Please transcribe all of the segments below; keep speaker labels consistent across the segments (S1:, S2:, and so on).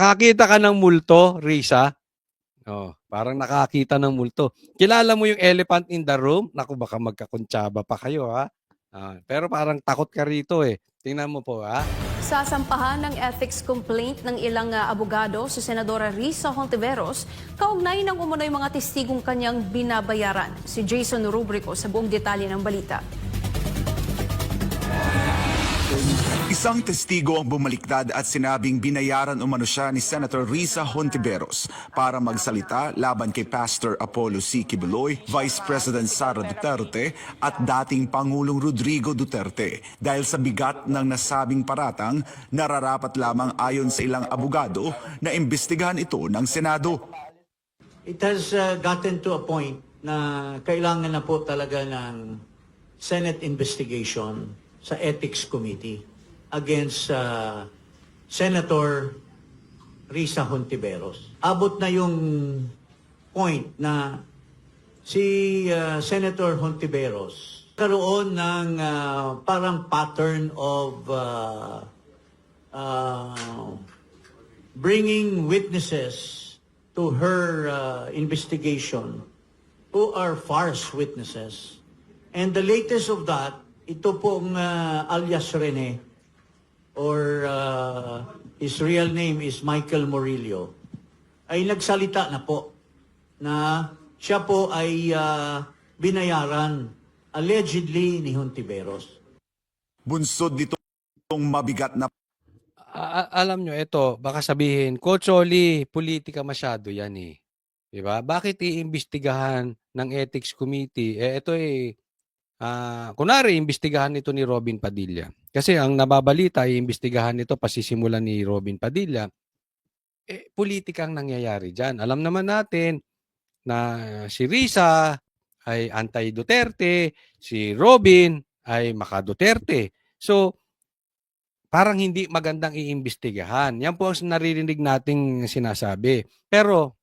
S1: Nakakita ka ng multo, Risa? Oh, parang nakakita ng multo. Kilala mo yung elephant in the room? Naku, baka magkakuntsaba pa kayo, ha? Ah, pero parang takot ka rito, eh. Tingnan mo po, ha?
S2: Sasampahan ng ethics complaint ng ilang ah, abogado si Senadora Risa Hontiveros kaugnay ng umunoy mga testigong kanyang binabayaran. Si Jason Rubrico sa buong detalye ng balita.
S3: Isang testigo ang bumaliktad at sinabing binayaran umano siya ni Senator Risa Hontiveros para magsalita laban kay Pastor Apollo C. Kibuloy, Vice President Sara Duterte at dating Pangulong Rodrigo Duterte dahil sa bigat ng nasabing paratang nararapat lamang ayon sa ilang abogado na imbestigahan ito ng Senado.
S4: It has uh, gotten to a point na kailangan na po talaga ng Senate investigation sa Ethics Committee against uh, Senator Risa Hontiveros. Abot na yung point na si uh, Senator Hontiveros karoon ng uh, parang pattern of uh, uh, bringing witnesses to her uh, investigation who are farce witnesses. And the latest of that, ito pong uh, alias Rene, or uh, his real name is Michael Morillo, ay nagsalita na po na siya po ay uh, binayaran allegedly ni Hontiveros.
S3: Bunsod nitong mabigat na
S1: A- alam nyo, ito, baka sabihin, Coach Oli, politika masyado yan eh. Di ba? Bakit iimbestigahan ng Ethics Committee? Eh, ito eh, ah, kunwari, imbestigahan ito ni Robin Padilla. Kasi ang nababalita, iimbestigahan nito pasisimulan ni Robin Padilla. Eh, politika ang nangyayari dyan. Alam naman natin na si Risa ay anti-Duterte, si Robin ay maka-Duterte. So, parang hindi magandang iimbestigahan. Yan po ang naririnig nating sinasabi. Pero,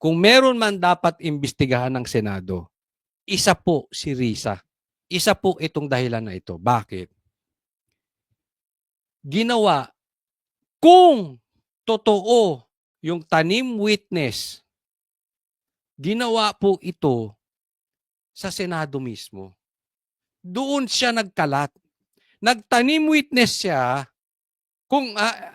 S1: kung meron man dapat imbestigahan ng Senado, isa po si Risa. Isa po itong dahilan na ito. Bakit? Ginawa, kung totoo yung tanim witness, ginawa po ito sa Senado mismo. Doon siya nagkalat nagtanim witness siya kung ah,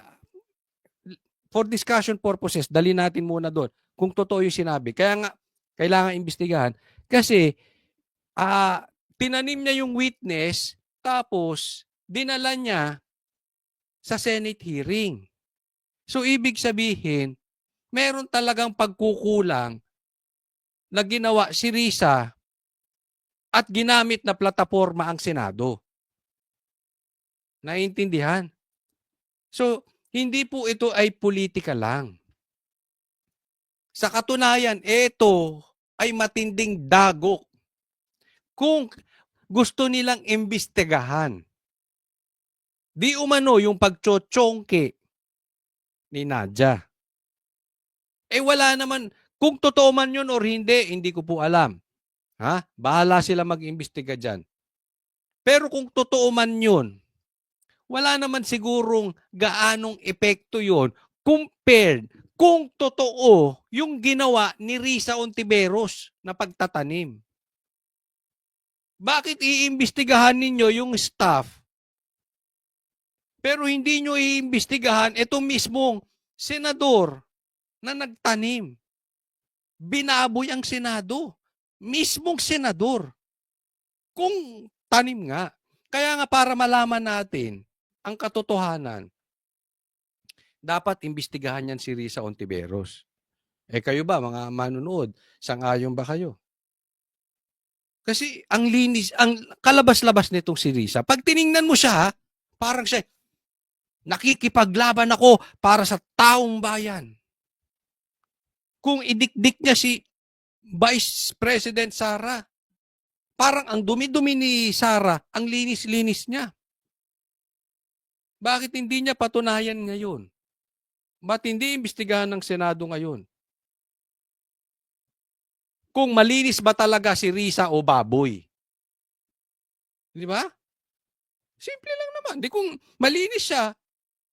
S1: for discussion purposes, dali natin muna doon kung totoo yung sinabi. Kaya nga, kailangan imbestigahan kasi ah tinanim niya yung witness tapos dinala niya sa Senate hearing. So, ibig sabihin, meron talagang pagkukulang na ginawa si Risa at ginamit na plataforma ang Senado. Naiintindihan? So, hindi po ito ay politika lang. Sa katunayan, ito ay matinding dagok. Kung gusto nilang imbestigahan, di umano yung pagchochongke ni Nadja. Eh wala naman, kung totoo man yun or hindi, hindi ko po alam. Ha? Bahala sila mag-imbestiga dyan. Pero kung totoo man yun, wala naman sigurong gaanong epekto yon compared kung totoo yung ginawa ni Risa Ontiveros na pagtatanim. Bakit iimbestigahan ninyo yung staff pero hindi nyo iimbestigahan itong mismong senador na nagtanim? Binaboy ang Senado. Mismong senador. Kung tanim nga. Kaya nga para malaman natin ang katotohanan, dapat imbestigahan yan si Risa Ontiveros. Eh kayo ba, mga manunood, sangayon ba kayo? Kasi ang linis, ang kalabas-labas nitong si Risa, pag tiningnan mo siya, parang siya, nakikipaglaban ako para sa taong bayan. Kung idikdik niya si Vice President Sara, parang ang dumi-dumi ni Sara, ang linis-linis niya. Bakit hindi niya patunayan ngayon? Ba't hindi imbestigahan ng Senado ngayon? Kung malinis ba talaga si Risa o baboy? Di ba? Simple lang naman. Di kung malinis siya,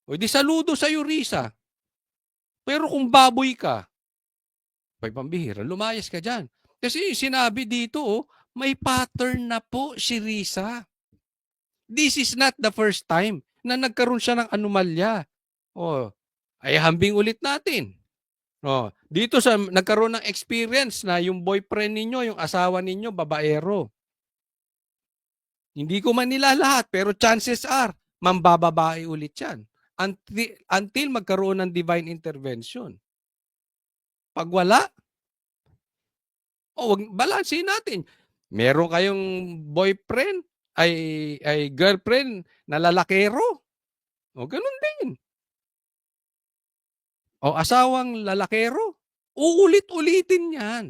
S1: o di saludo sa'yo Risa. Pero kung baboy ka, may pambihira, lumayas ka dyan. Kasi sinabi dito, oh, may pattern na po si Risa. This is not the first time na nagkaroon siya ng anomalya. Oh, ay hambing ulit natin. Oh, dito sa nagkaroon ng experience na yung boyfriend ninyo, yung asawa ninyo, babaero. Hindi ko man nila lahat, pero chances are, mambababae ulit yan. Until, until magkaroon ng divine intervention. Pag wala, oh, wag, balansin natin. Meron kayong boyfriend, ay, ay girlfriend na lalakero. O, ganun din. O, asawang lalakero. Uulit-ulitin yan.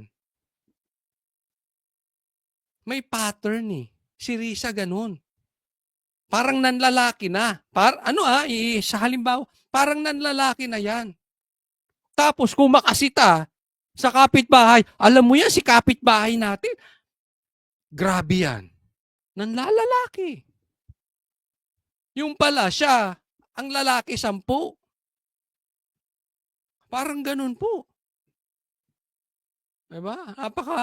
S1: May pattern eh. Si Risa ganun. Parang nanlalaki na. Par ano ah, i- sa halimbawa, parang nanlalaki na yan. Tapos kung makasita sa kapitbahay, alam mo yan si kapitbahay natin. Grabe yan. Nanlalalaki. Yung pala siya, ang lalaki sampu. Parang ganun po. Diba? Napaka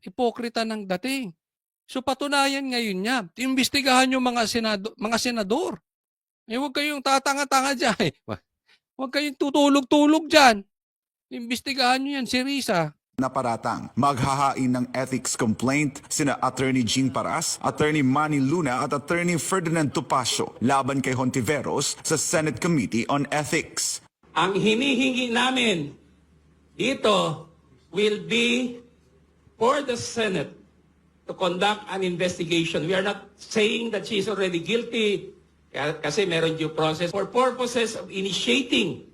S1: hipokrita ng dating. So patunayan ngayon niya. Imbestigahan yung mga senado, mga senador. Eh huwag kayong tatanga-tanga diyan. Eh. Huwag kayong tutulog-tulog diyan. Imbestigahan niyo yan si Risa.
S3: na paratang maghahain ng ethics complaint sina Attorney Jean Paras, Attorney Manny Luna at Attorney Ferdinand Topacio laban kay Hontiveros sa Senate Committee on Ethics.
S5: Ang hinihingi namin dito will be for the Senate to conduct an investigation. We are not saying that she is already guilty kasi meron due process for purposes of initiating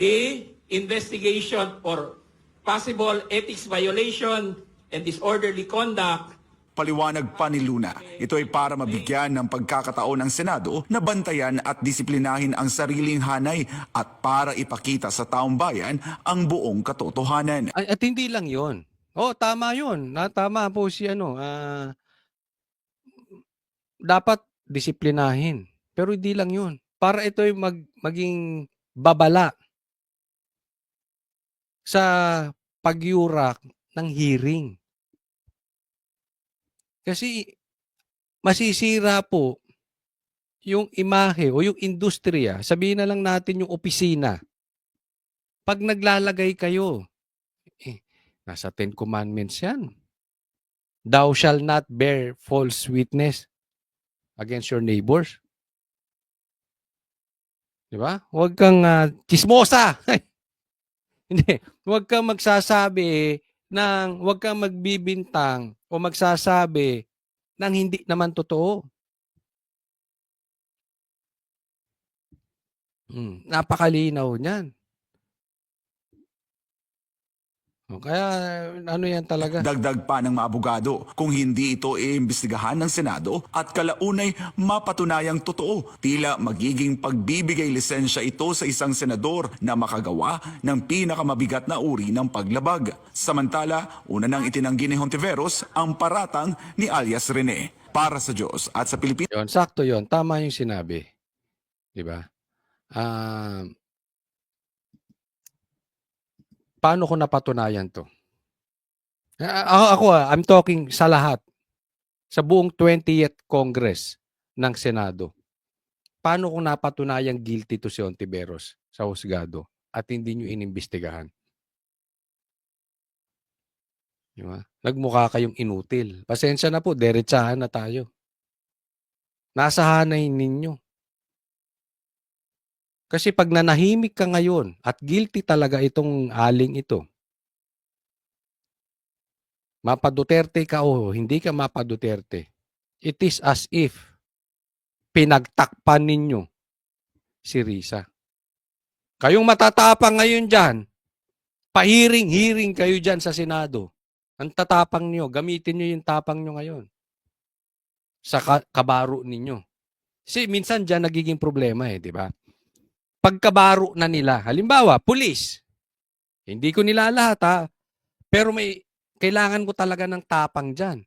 S5: the investigation for possible ethics violation and disorderly conduct
S3: Paliwanag pa ni Luna, ito ay para mabigyan ng pagkakataon ng Senado na bantayan at disiplinahin ang sariling hanay at para ipakita sa taong bayan ang buong katotohanan.
S1: Ay, At hindi lang yon. Oh, tama yon. Na, tama po si ano. ah, dapat disiplinahin. Pero hindi lang yon. Para ito ay mag, maging babala sa pagyurak ng hearing. Kasi masisira po yung imahe o yung industriya, sabihin na lang natin yung opisina. Pag naglalagay kayo, eh, nasa Ten Commandments yan. Thou shall not bear false witness against your neighbors. Di ba? Huwag kang ah, chismosa. Hindi. Huwag kang magsasabi ng, huwag kang magbibintang o magsasabi ng hindi naman totoo. Hmm, napakalinaw niyan. O, Kaya ano yan talaga?
S3: Dagdag pa ng mga abogado, kung hindi ito iimbestigahan ng Senado at kalaunay mapatunayang totoo, tila magiging pagbibigay lisensya ito sa isang senador na makagawa ng pinakamabigat na uri ng paglabag. Samantala, una nang itinanggi ni Hontiveros ang paratang ni alias Rene. Para sa Diyos at sa Pilipinas.
S1: Sakto yon. Tama yung sinabi. 'Di ba? Ah paano ko napatunayan 'to? Ako, ako ah, I'm talking sa lahat. Sa buong 20th Congress ng Senado. Paano ko napatunayang guilty to si Ontiveros sa husgado at hindi nyo inimbestigahan? Di? Nagmukha kayong inutil. Pasensya na po, derechahan na tayo. Nasa hanay ninyo. Kasi pag nanahimik ka ngayon at guilty talaga itong aling ito, mapa Duterte ka o hindi ka mapa Duterte, it is as if pinagtakpan ninyo si Risa. Kayong matatapang ngayon dyan, pahiring-hiring kayo dyan sa Senado. Ang tatapang nyo, gamitin nyo yung tapang nyo ngayon sa ka- kabaro ninyo. Kasi minsan dyan nagiging problema eh, di ba? Pagkabaro na nila, halimbawa, pulis. Hindi ko nila lahat ha, pero may kailangan ko talaga ng tapang dyan.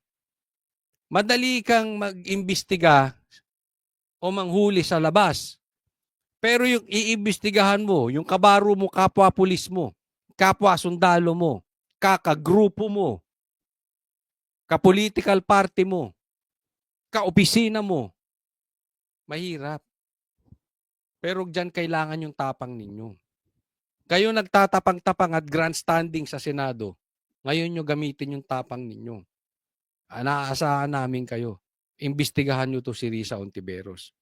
S1: Madali kang mag-imbestiga o manghuli sa labas. Pero yung iimbestigahan mo, yung kabaro mo, kapwa pulis mo, kapwa sundalo mo, kakagrupo mo, ka-political party mo, ka-opisina mo, mahirap. Pero dyan kailangan yung tapang ninyo. Kayo nagtatapang-tapang at grandstanding sa Senado. Ngayon nyo gamitin yung tapang ninyo. Ah, Naaasahan namin kayo. Imbestigahan nyo to si Risa Ontiveros.